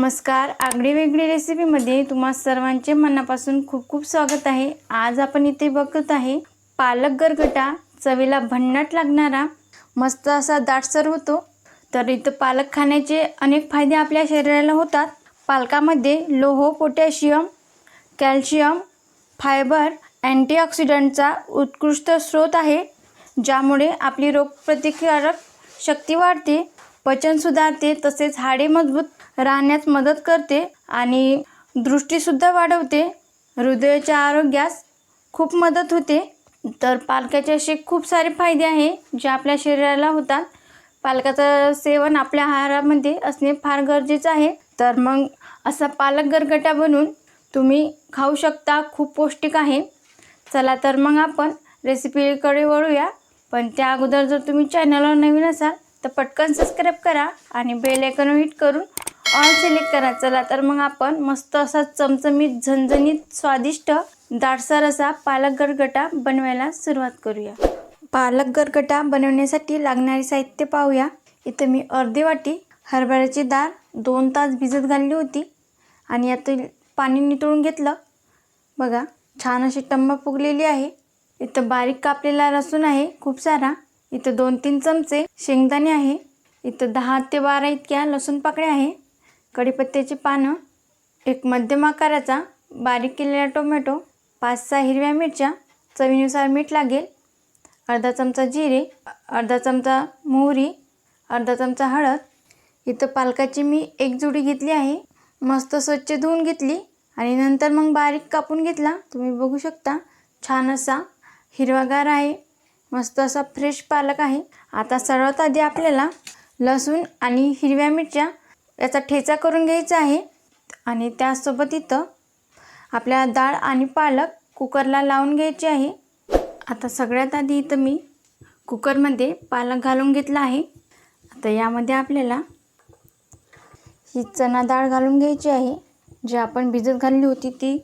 नमस्कार. आगळी वेगळी रेसिपीमध्ये तुम्हा सर्वांचे मनापासून खूप खूप स्वागत आहे. आज आपण इथे बघत आहे पालक गरगटा चवीला भन्नाट लागणारा मस्त असा दाटसर होतो. तर इथं पालक खाण्याचे अनेक फायदे आपल्या शरीराला होतात. पालकामध्ये लोह पोटॅशियम कॅल्शियम फायबर अँटीऑक्सिडंटचा उत्कृष्ट स्रोत आहे ज्यामुळे आपली रोगप्रतिकारक शक्ती वाढते. पचन सुधारते तसेच हाडे मजबूत राहण्यास मदत करते आणि दृष्टीसुद्धा वाढवते. हृदयाच्या आरोग्यास खूप मदत होते. तर पालकाचे असे खूप सारे फायदे आहे जे आपल्या शरीराला होतात. पालकाचं सेवन आपल्या आहारामध्ये असणे फार गरजेचं आहे. तर मग असा पालक गरगटा बनवून तुम्ही खाऊ शकता खूप पौष्टिक आहे. चला तर मग आपण रेसिपीकडे वळूया. पण त्या अगोदर जर तुम्ही चॅनलवर नवीन असाल तर पटकन सबस्क्राईब करा आणि बेल आयकॉन हिट करून ऑल सिलेक्ट करा. चला तर मग आपण मस्त असा चमचमीत झणझणीत स्वादिष्ट दाटसर असा पालक गरगटा बनवायला सुरुवात करूया. पालक गरगटा बनवण्यासाठी लागणारे साहित्य पाहूया. इथं मी अर्धी वाटी हरभऱ्याची डाळ दोन तास भिजत घालली होती आणि यातील पाणी नितळून घेतलं. बघा छान अशी टंब फुगलेली आहे. इथं बारीक कापलेला लसूण आहे खूप सारा. इथं दोन तीन चमचे शेंगदाणे आहे. इथं दहा ते बारा इतक्या लसूण पाकळ्या आहे. कढीपत्त्याची पानं एक मध्यम आकाराचा बारीक केलेला टोमॅटो पाच सहा हिरव्या मिरच्या चवीनुसार मीठ लागेल अर्धा चमचा जिरे अर्धा चमचा मोहरी अर्धा चमचा हळद. इथं पालकाची मी एक जुडी घेतली आहे. मस्त स्वच्छ धुवून घेतली आणि नंतर मग बारीक कापून घेतला. तुम्ही बघू शकता छान असा हिरवागार आहे. मस्त असा फ्रेश पालक आहे. आता सर्वात आधी आपल्याला लसूण आणि हिरव्या मिरच्या याचा ठेचा करून घ्यायचा आहे. आणि त्यासोबत इथं आपल्या डाळ आणि पालक कुकरला लावून घ्यायची आहे. आता सगळ्यात आधी इथं मी कुकरमध्ये पालक घालून घेतला आहे. आता यामध्ये आपल्याला ही चणा डाळ घालून घ्यायची आहे. जी आपण भिजत घातली होती ती.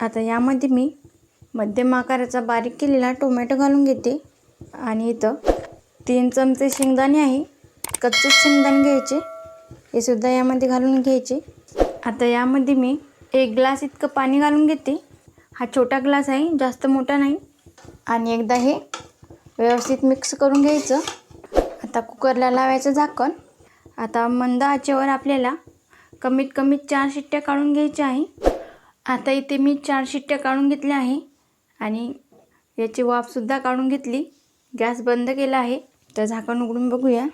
आता यामध्ये मी मध्यम आकाराचा बारीक केलेला टोमॅटो घालून घेते. आणि इथं तीन चमचे शेंगदाणे आहे कच्चे शेंगदाणे घ्यायचे हे सुद्धा यामध्ये घालून घ्यायचे. आता यामध्ये मी एक ग्लास इतकं पाणी घालून घेते. हा छोटा ग्लास आहे जास्त मोठा नाही. आणि एकदा हे व्यवस्थित मिक्स करून घ्यायचं. आता कुकरला लावायचं झाकण. आता मंद आचेवर आपल्याला कमीत कमी चार शिट्ट्या काढून घ्यायच्या आहे. आता इथे मी चार शिट्ट्या काढून घेतल्या आहे. आणि याची वाफसुद्धा काढून घेतली. गॅस बंद केला आहे तर झाकण उघडून बघूया.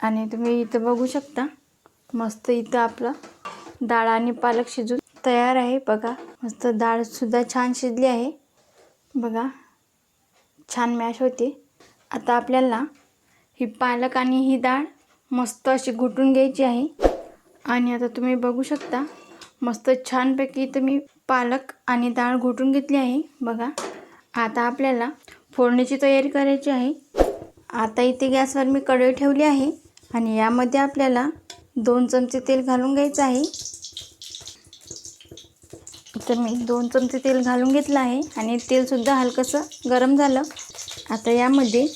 आणि तुम्ही इथं बघू शकता मस्त इथं आपलं डाळ आणि पालक शिजून तयार आहे. बघा मस्त डाळसुद्धा छान शिजली आहे. बघा छान मॅश होते. आता आपल्याला ही पालक आणि ही डाळ मस्त अशी घुटून घ्यायची आहे. आणि आता तुम्ही बघू शकता मस्त छानपैकी इथं मी पालक आणि डाळ घोटून घेतली आहे. बघा आता आपल्याला फोडणीची तयारी करायची आहे. आता इथे गॅसवर मी कढई ठेवली आहे आणि यामध्ये आपल्याला दोन चमचे तेल घालून घ्यायचं आहे. तर मी दोन चमचे तेल घालून घेतलं आहे आणि तेलसुद्धा हलकंसं गरम झालं. आता यामध्ये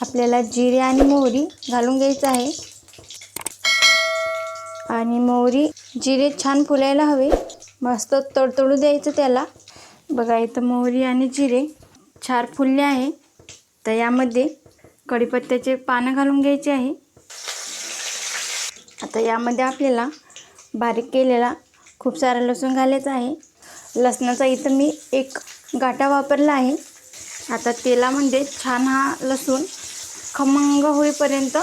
आपल्याला जिरे आणि मोहरी घालून घ्यायचं आहे. आणि मोहरी जिरे छान फुलायला हवे. मस्त तडतडू द्यायचं त्याला. बघा इथं मोहरी आणि जिरे छार फुलले आहे. तर यामध्ये कढीपत्त्याचे पानं घालून घ्यायचे आहे. आता यामध्ये आपल्याला बारीक केलेला खूप सारा लसूण घालायचा आहे. लसणाचा इथं मी एक गाठा वापरला आहे. आता तेलामध्ये छान हा लसूण खमंग होईपर्यंत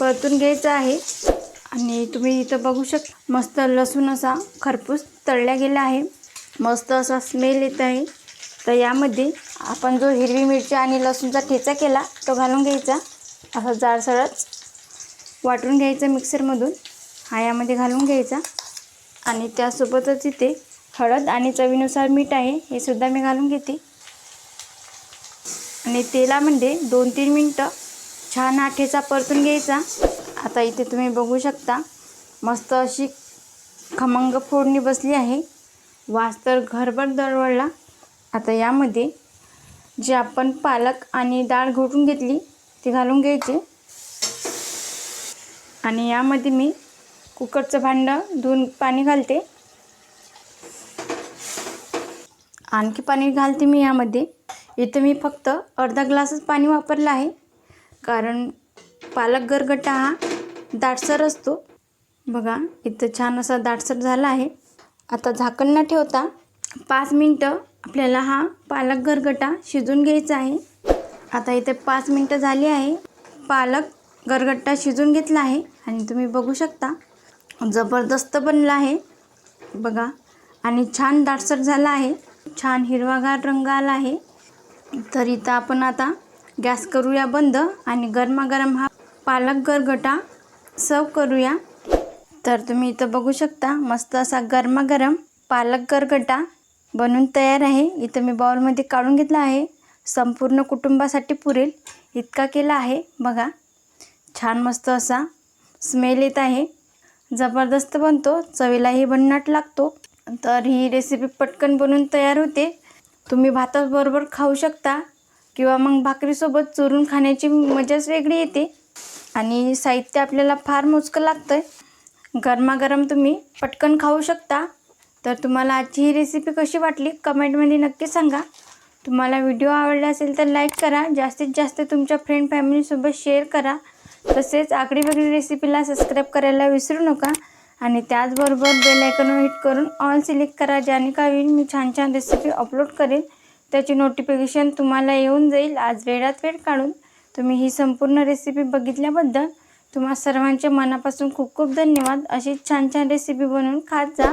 परतून घ्यायचा आहे. आणि तुम्ही इथं बघू शकता मस्त लसूण असा खरपूस तळल्या गेला आहे. मस्त असा स्मेल येत आहे. तर यामध्ये आपण जो हिरवी मिरची आणि लसूणचा ठेचा केला तो घालून घ्यायचा. असा जाडसरच वाटून घ्यायचं मिक्सरमधून. हा यामध्ये घालून घ्यायचा. आणि त्यासोबतच इथे हळद आणि चवीनुसार मीठ आहे हे सुद्धा मी घालून घेते. आणि तेलामध्ये दोन तीन मिनटं छान हा ठेचा परतून घ्यायचा. आता इथे तुम्ही बघू शकता मस्त अशी खमंग फोडणी बसली आहे. वास तर घरभर दरवळला. आता यामध्ये जे आपण पालक आणि डाळ घोटून घेतली ती घालून घ्यायची. आणि यामध्ये मी कुकरचं भांडं धुवून पाणी घालते. आणखी पाणी घालते मी यामध्ये. इथं मी फक्त अर्धा ग्लासच पाणी वापरलं आहे. कारण पालक गरगटा हा दाटसर असतो. बघा इथं छान असा दाटसर झाला आहे. आता झाकण न ठेवता पाच मिनटं आपल्याला हा पालक गरगटा शिजून घ्यायचा आहे. आता इथे पाच मिनटं झाली आहे. पालक गरगट्टा शिजून घेतला आहे आणि तुम्ही बघू शकता जबरदस्त बनला आहे. बघा आणि छान दाटसर झाला आहे. छान हिरवागार रंग आला आहे. तर इथं आपण आता गॅस करूया बंद आणि गरमागरम हा पालक गरगटा सर्व करूया. तर तुम्ही इथं बघू शकता मस्त असा गरमागरम पालक गरगटा बनून तयार आहे. इथं मी बाउलमध्ये काढून घेतला आहे. संपूर्ण कुटुंबासाठी पुरेल. इतका केला आहे. बघा. छान मस्त असा स्मेल येत आहे. जबरदस्त बनतो. चवीलाही भन्नाट लागतो. तर ही रेसिपी पटकन बनवून तयार होते. तुम्ही भाताबरोबर खाऊ शकता. किंवा मग भाकरीसोबत चुरून खाण्याची मजाच वेगळी येते. आणि साहित्य आपल्याला फार मोजकं लागतं आहे गरमागरम तुम्ही पटकन खाऊ शकता. तर तुम्हाला आजची ही रेसिपी कशी वाटली कमेंटमध्ये नक्की सांगा. तुम्हाला व्हिडिओ आवडला असेल तर लाईक करा. जास्तीत जास्त तुमच्या फ्रेंड फॅमिलीसोबत शेअर करा. तसेच आगळी वेगळी रेसिपीला सबस्क्राईब करायला विसरू नका. आणि त्याचबरोबर बेल आयकॉनवर हिट करून ऑल सिलेक्ट करा ज्याने का होईल मी छान छान रेसिपी अपलोड करेन त्याची नोटिफिकेशन तुम्हाला येऊन जाईल आज वेळात वेळ काढून. तुम्ही ही संपूर्ण रेसिपी बघितल्याबद्दल तुम्हा सर्वांचे मनापासून खूप खूप धन्यवाद. अशी छान छान रेसिपी बनवून खात जा.